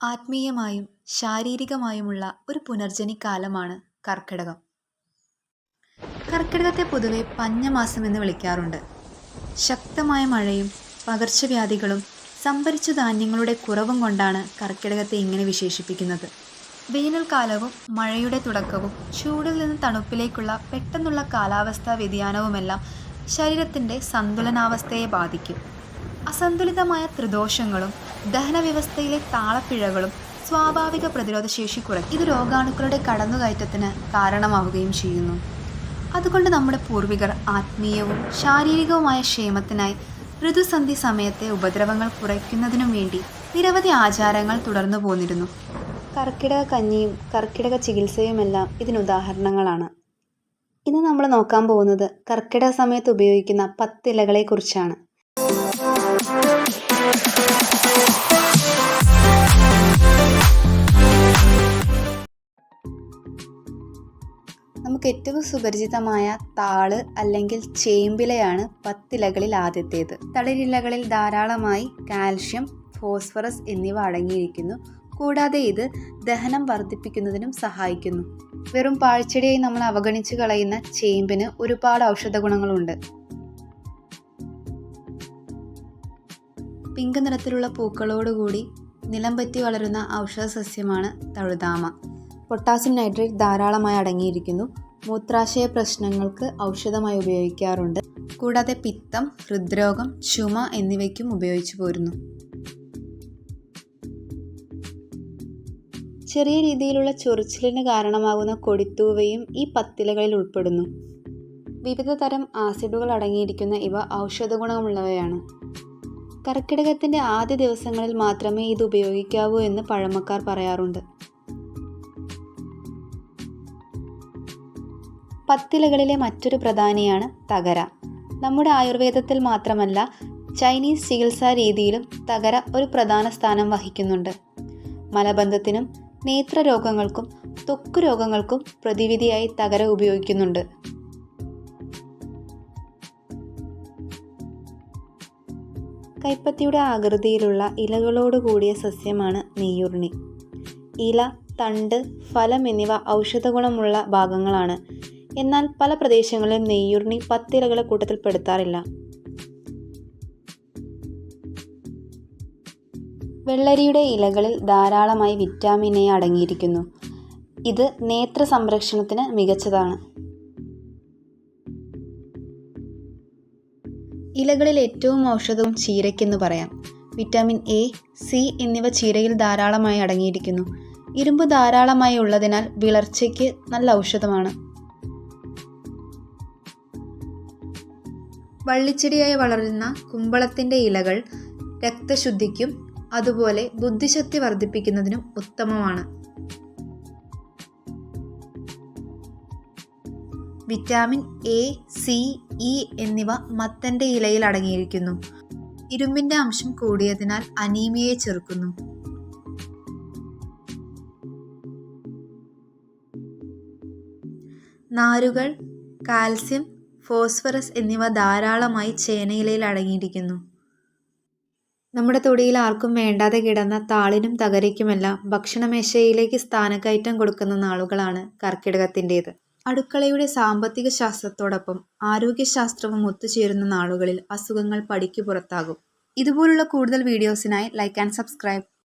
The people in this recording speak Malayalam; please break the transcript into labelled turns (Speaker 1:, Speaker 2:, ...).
Speaker 1: ആത്മീയമായും ശാരീരികമായുമുള്ള ഒരു പുനർജനിക്കാലമാണ് കർക്കിടകം. കർക്കിടകത്തെ പൊതുവെ പഞ്ഞമാസം എന്ന് വിളിക്കാറുണ്ട്. ശക്തമായ മഴയും പകർച്ചവ്യാധികളും സംഭരിച്ച ധാന്യങ്ങളുടെ കുറവും കൊണ്ടാണ് കർക്കിടകത്തെ ഇങ്ങനെ വിശേഷിപ്പിക്കുന്നത്. വേനൽക്കാലവും മഴയുടെ തുടക്കവും ചൂടിൽ നിന്ന് തണുപ്പിലേക്കുള്ള പെട്ടെന്നുള്ള കാലാവസ്ഥാ വ്യതിയാനവുമെല്ലാം ശരീരത്തിന്റെ സന്തുലനാവസ്ഥയെ ബാധിക്കും. അസന്തുലിതമായ ത്രിദോഷങ്ങളും ദഹനവ്യവസ്ഥയിലെ താളപ്പിഴകളും സ്വാഭാവിക പ്രതിരോധശേഷി കുറയ്ക്കും. ഇത് രോഗാണുക്കളുടെ കടന്നുകയറ്റത്തിന് കാരണമാവുകയും ചെയ്യുന്നു. അതുകൊണ്ട് നമ്മുടെ പൂർവികർ ആത്മീയവും ശാരീരികവുമായ ക്ഷേമത്തിനായി ഋതുസന്ധി സമയത്തെ ഉപദ്രവങ്ങൾ കുറയ്ക്കുന്നതിനും വേണ്ടി നിരവധി ആചാരങ്ങൾ തുടർന്നു പോന്നിരുന്നു കർക്കിടക ചികിത്സയുമെല്ലാം ഇതിനുദാഹരണങ്ങളാണ്. ഇന്ന് നമ്മൾ നോക്കാൻ പോകുന്നത് കർക്കിടക സമയത്ത് ഉപയോഗിക്കുന്ന പത്തിലകളെക്കുറിച്ചാണ്. നമുക്ക് ഏറ്റവും സുപരിചിതമായ താൾ അല്ലെങ്കിൽ ചേമ്പിലയാണ് പത്തിലകളിൽ ആദ്യത്തേത്. തളിരിലകളിൽ ധാരാളമായി കാൽഷ്യം ഫോസ്ഫറസ് എന്നിവ അടങ്ങിയിരിക്കുന്നു. കൂടാതെ ഇത് ദഹനം വർദ്ധിപ്പിക്കുന്നതിനും സഹായിക്കുന്നു. വെറും പാഴ്ചെടിയായി നമ്മൾ അവഗണിച്ചു കളയുന്ന ചേമ്പിന് ഒരുപാട് ഔഷധഗുണങ്ങളുണ്ട്. പിങ്ക് നിറത്തിലുള്ള പൂക്കളോടുകൂടി നിലംപറ്റി വളരുന്ന ഔഷധ സസ്യമാണ് തഴുതാമ. പൊട്ടാസ്യം നൈട്രേറ്റ് ധാരാളമായി അടങ്ങിയിരിക്കുന്നു. മൂത്രാശയ പ്രശ്നങ്ങൾക്ക് ഔഷധമായി ഉപയോഗിക്കാറുണ്ട്. കൂടാതെ പിത്തം, ഹൃദ്രോഗം, ചുമ എന്നിവയ്ക്കും ഉപയോഗിച്ചു പോരുന്നു ചെറിയ രീതിയിലുള്ള ചൊറിച്ചിലിന് കാരണമാകുന്ന കൊടിത്തൂവയും ഈ പത്തിലകളിൽ ഉൾപ്പെടുന്നു. വിവിധ തരം ആസിഡുകൾ അടങ്ങിയിരിക്കുന്ന ഇവ ഔഷധഗുണമുള്ളവയാണ്. കർക്കിടകത്തിന്റെ ആദ്യ ദിവസങ്ങളിൽ മാത്രമേ ഇത് ഉപയോഗിക്കാവൂ എന്ന് പഴമക്കാർ പറയാറുണ്ട്. പത്തിലകളിലെ മറ്റൊരു പ്രധാനിയാണ് തകര. നമ്മുടെ ആയുർവേദത്തിൽ മാത്രമല്ല ചൈനീസ് ചികിത്സാ രീതിയിലും തകര ഒരു പ്രധാന സ്ഥാനം വഹിക്കുന്നുണ്ട്. മലബന്ധത്തിനും നേത്രരോഗങ്ങൾക്കും ത്വക്ക് രോഗങ്ങൾക്കും പ്രതിവിധിയായി തകര ഉപയോഗിക്കുന്നുണ്ട്. കൈപ്പത്തിയുടെ ആകൃതിയിലുള്ള ഇലകളോട് കൂടിയ സസ്യമാണ് നെയ്യൂർണി ഇല, തണ്ട്, ഫലം എന്നിവ ഔഷധഗുണമുള്ള ഭാഗങ്ങളാണ്. എന്നാൽ പല പ്രദേശങ്ങളിലും നെയ്യൂർണി പത്തിലകളെ കൂട്ടത്തിൽപ്പെടുത്താറില്ല വെള്ളരിയുടെ ഇലകളിൽ ധാരാളമായി വിറ്റാമിൻ എ അടങ്ങിയിരിക്കുന്നു. ഇത് നേത്ര സംരക്ഷണത്തിന് മികച്ചതാണ്. ഇലകളിൽ ഏറ്റവും ഔഷധവും ചീരയ്ക്കെന്ന് പറയാം. വിറ്റാമിൻ എ, സി എന്നിവ ചീരയിൽ ധാരാളമായി അടങ്ങിയിരിക്കുന്നു. ഇരുമ്പ് ധാരാളമായി ഉള്ളതിനാൽ വിളർച്ചയ്ക്ക് നല്ല ഔഷധമാണ്. വള്ളിച്ചെടിയായി വളരുന്ന കുമ്പളത്തിന്റെ ഇലകൾ രക്തശുദ്ധിക്കും അതുപോലെ ബുദ്ധിശക്തി വർദ്ധിപ്പിക്കുന്നതിനും ഉത്തമമാണ്. വിറ്റാമിൻ എ, സി, ഇ എന്നിവ മത്തന്റെ ഇലയിൽ അടങ്ങിയിരിക്കുന്നു. ഇരുമ്പിന്റെ അംശം കൂടിയതിനാൽ അനീമിയയെ ചെറുക്കുന്നു. നാരുകൾ, കാൽസ്യം, ഫോസ്ഫറസ് എന്നിവ ധാരാളമായി ചേനയിലയിൽ അടങ്ങിയിരിക്കുന്നു. നമ്മുടെ തൊടിയിൽ ആർക്കും വേണ്ടാതെ കിടന്ന താളിനും തകരയ്ക്കുമെല്ലാം ഭക്ഷണമേശയിലേക്ക് സ്ഥാനക്കയറ്റം കൊടുക്കുന്ന നാളുകളാണ് കർക്കിടകത്തിന്റേത്. അടുക്കളയുടെ സാമ്പത്തിക ശാസ്ത്രത്തോടൊപ്പം ആരോഗ്യശാസ്ത്രവും ഒത്തുചേരുന്ന നാളുകളിൽ അസുഖങ്ങൾ പടിക്ക് പുറത്താകും. ഇതുപോലുള്ള കൂടുതൽ വീഡിയോസിനായി ലൈക്ക് ആൻഡ് സബ്സ്ക്രൈബ്.